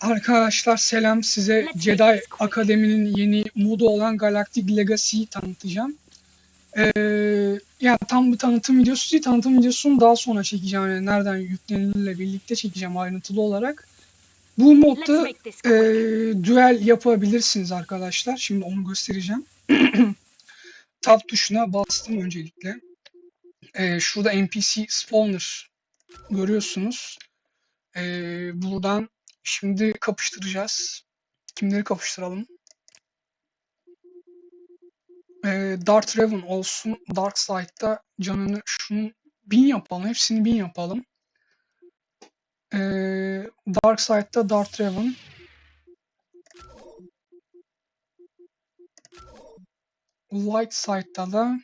Arkadaşlar selam size Jedi Akademi'nin yeni modu olan Galactic Legacy'yi tanıtacağım. Ee, yani tam bir tanıtım videosu değil, tanıtım videosunu daha sonra çekeceğim. Yani nereden yüklenilirle birlikte çekeceğim ayrıntılı olarak. Bu modda e, duel yapabilirsiniz arkadaşlar. Şimdi onu göstereceğim. Tab tuşuna bastım öncelikle. Ee, şurada NPC spawner görüyorsunuz. Ee, buradan şimdi kapıştıracağız. Kimleri kapıştıralım? Ee, Darth Revan olsun. Dark Side'da canını şunu bin yapalım. Hepsini bin yapalım. Ee, Dark Side'da Darth Revan. Light Side'da da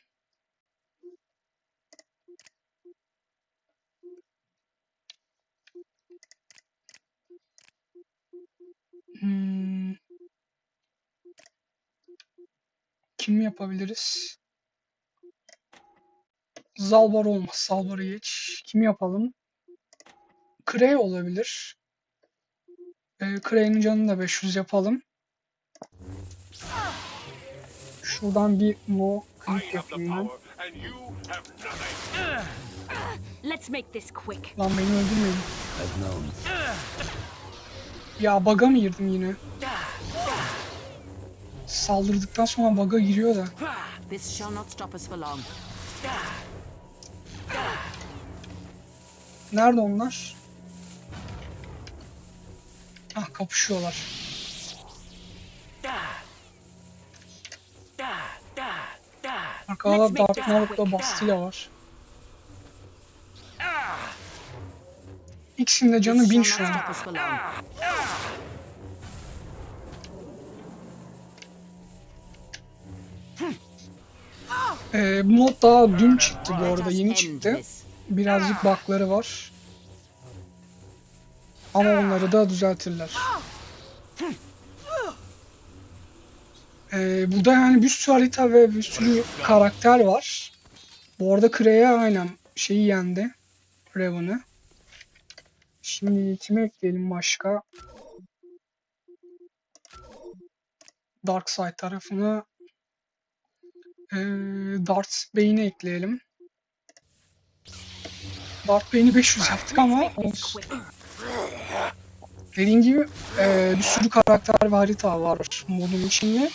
Kim yapabiliriz? Zalbar olmaz. Zalbar'ı geç. Kimi yapalım? Krey olabilir. Krey'nin canını da 500 yapalım. Şuradan bir have the yapayım ben. Let's make this quick. Lan beni öldürmeyin. Ya bug'a mı girdim yine? Saldırdıktan sonra bug'a giriyor da. Nerede onlar? Ah kapışıyorlar. Arkada Maul'la quick. Bastilla var. İkisinin de canı bin şu an. Ee, bu mod daha dün çıktı bu arada yeni çıktı. Birazcık bug'ları var. Ama onları da düzeltirler. Ee, burada yani bir sürü harita ve bir sürü karakter var. Bu arada Kreia aynen şeyi yendi. Raven'ı. Şimdi kime ekleyelim başka? Dark Side tarafına ee, Darth Bane'i ekleyelim. Darth Bane'i 500 yaptık ama. Dediğim gibi e, bir sürü karakter ve harita var modun içinde.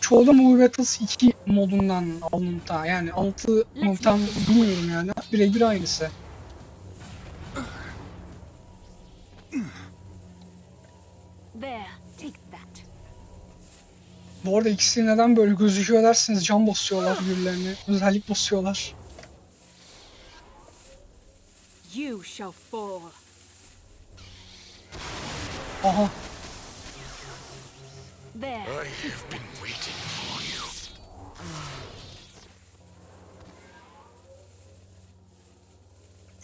Çoğu da Movie Battles 2 modundan alıntı. Yani alıntı mı tam bilmiyorum yani. Birebir aynısı. There, take that. Bu arada ikisi neden böyle gözüküyor derseniz can basıyorlar birbirlerine. Özellik basıyorlar. You shall fall. Aha. There. I have been waiting for you.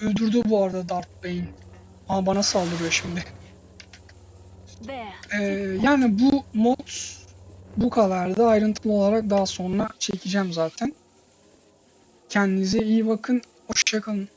Öldürdü bu arada Darth Bane. Ama bana saldırıyor şimdi. There. Ee, yani bu mod bu kadardı. Ayrıntılı olarak daha sonra çekeceğim zaten. Kendinize iyi bakın. Hoşçakalın.